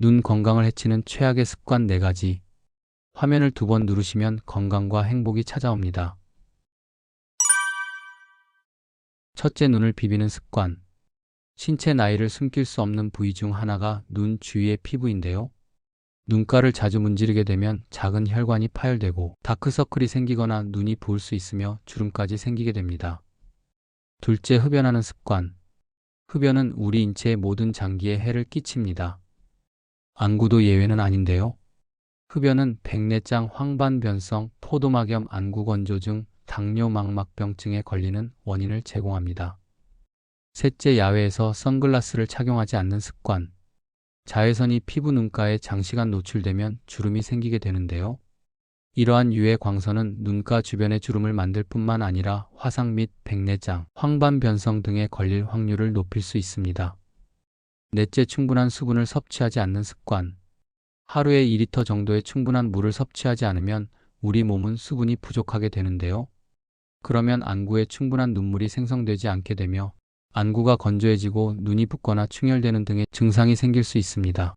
눈 건강을 해치는 최악의 습관 4가지. 화면을 두 번 누르시면 건강과 행복이 찾아옵니다. 첫째, 눈을 비비는 습관. 신체 나이를 숨길 수 없는 부위 중 하나가 눈 주위의 피부인데요. 눈가를 자주 문지르게 되면 작은 혈관이 파열되고 다크서클이 생기거나 눈이 부을 수 있으며 주름까지 생기게 됩니다. 둘째, 흡연하는 습관. 흡연은 우리 인체의 모든 장기에 해를 끼칩니다. 안구도 예외는 아닌데요. 흡연은 백내장, 황반변성, 포도막염, 안구건조증, 당뇨 망막병증에 걸리는 원인을 제공합니다. 셋째, 야외에서 선글라스를 착용하지 않는 습관. 자외선이 피부 눈가에 장시간 노출되면 주름이 생기게 되는데요. 이러한 유해 광선은 눈가 주변의 주름을 만들 뿐만 아니라 화상 및 백내장, 황반변성 등에 걸릴 확률을 높일 수 있습니다. 넷째, 충분한 수분을 섭취하지 않는 습관. 하루에 2리터 정도의 충분한 물을 섭취하지 않으면 우리 몸은 수분이 부족하게 되는데요. 그러면 안구에 충분한 눈물이 생성되지 않게 되며 안구가 건조해지고 눈이 붓거나 충혈되는 등의 증상이 생길 수 있습니다.